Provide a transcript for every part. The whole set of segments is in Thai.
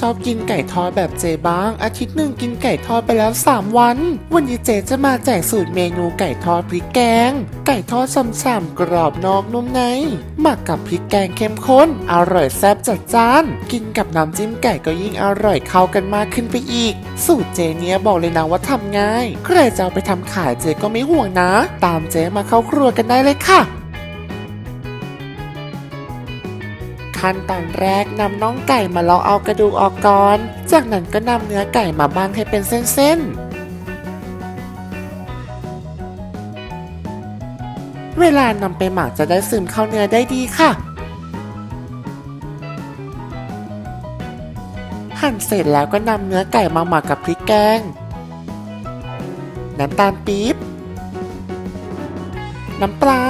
ชอบกินไก่ทอดแบบเจบ้าง อาทิตย์หนึ่งกินไก่ทอดไปแล้ว 3 วัน วันนี้เจจะมาแจกสูตรเมนูไก่ทอดพริกแกง ไก่ทอดฉ่ำๆกรอบนอกนุ่มในหมักกับพริกแกงเข้มข้น อร่อยแซ่บจัดจ้าน กินกับน้ำจิ้มไก่ก็ยิ่งอร่อยเข้ากันมากขึ้นไปอีก สูตรเจเนี้ยบอกเลยนะว่าทำง่าย ใครจะเอาไปทำขายเจก็ไม่ห่วงนะ ตามเจมาเข้าครัวกันได้เลยค่ะ ขั้นตอนแรกนำน่องไก่มาลองเอากระดูกออกก่อน จากนั้นก็นำเนื้อไก่มาบ้างให้เป็นเส้นๆ เวลานำไปหมักจะได้ซึมเข้าเนื้อได้ดีค่ะ หั่นเสร็จแล้วก็นำเนื้อไก่มาหมักกับพริกแกง น้ำตาลปี๊บ น้ำปลา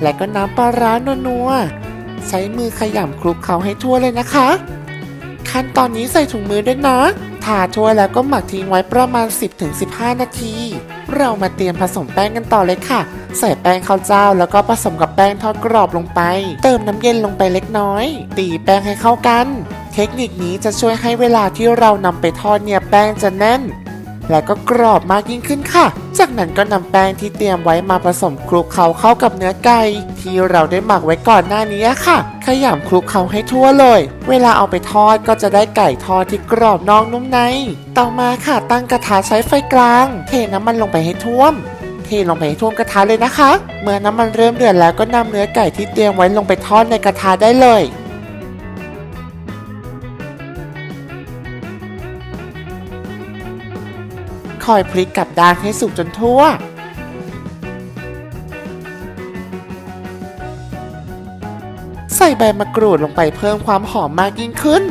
และก็น้ำปลาร้านัวๆ ใช้มือขยำคลุกเคล้าให้ทั่วเลยนะคะ ขั้นตอนนี้ใส่ถุงมือด้วยนะทาทั่วแล้วก็หมักทิ้งไว้ประมาณ 10-15 นาที เรามาเตรียมผสมแป้งกันต่อเลยค่ะ ใส่แป้งข้าวเจ้าแล้วก็ผสมกับแป้งทอดกรอบลงไป เติมน้ำเย็นลงไปเล็กน้อย ตีแป้งให้เข้ากัน เทคนิคนี้จะช่วยให้เวลาที่เรานำไปทอดเนี่ยแป้งจะแน่น และก็กรอบมากยิ่งขึ้นค่ะ จากนั้นก็นำแป้งที่เตรียมไว้มาผสมคลุกเคล้าเข้ากับเนื้อไก่ที่เราได้หมักไว้ก่อนหน้านี้ค่ะ ขยำคลุกเคล้าให้ทั่วเลย เวลาเอาไปทอดก็จะได้ไก่ทอดที่กรอบนอกนุ่มใน ต่อมาค่ะตั้งกระทะใช้ไฟกลาง เทน้ำมันลงไปให้ท่วมเทลงไปให้ท่วมกระทะเลยนะคะ เมื่อน้ำมันเริ่มเดือดแล้วก็นำเนื้อไก่ที่เตรียมไว้ลงไปทอดในกระทะได้เลย คอยพลิกกลับด้านให้สุกจนทั่ว ใส่ใบมะกรูดลงไปเพิ่มความหอมมากยิ่งขึ้น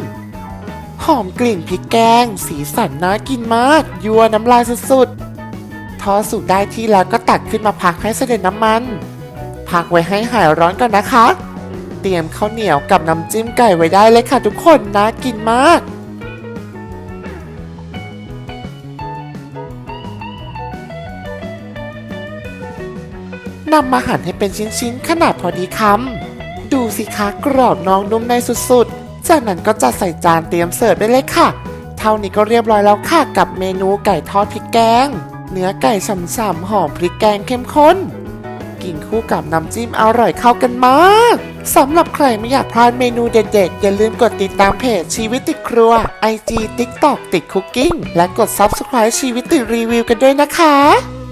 หอมกลิ่นพริกแกง สีสันน่ากินมาก ยั่วน้ำลายสุดๆ ทอดสุกได้ที่แล้วก็ตักขึ้นมาพักให้เสด็จน้ำมัน พักไว้ให้หายร้อนก่อนนะคะ เตรียมข้าวเหนียวกับน้ำจิ้มไก่ไว้ได้เลยค่ะทุกคน น่ากินมาก นำมาหั่นให้เป็นชิ้นๆ ขนาดพอดีคำ ดูสิคะกรอบน้องนุ่มในสุดๆ จากนั้นก็จัดใส่จานเตรียมเสิร์ฟได้เลยค่ะ เท่านี้ก็เรียบร้อยแล้วค่ะกับเมนูไก่ทอดพริกแกง เนื้อไก่ฉ่ำๆหอมพริกแกงเข้มข้น กินคู่กับน้ำจิ้มอร่อยเข้ากันมาก สำหรับใครไม่อยากพลาดเมนูเด็ดๆ อย่าลืมกดติดตามเพจชีวิตติดครัว IG TikTok ติดคุกกิ้งและกด Subscribe ชีวิตติดรีวิวกันด้วยนะคะ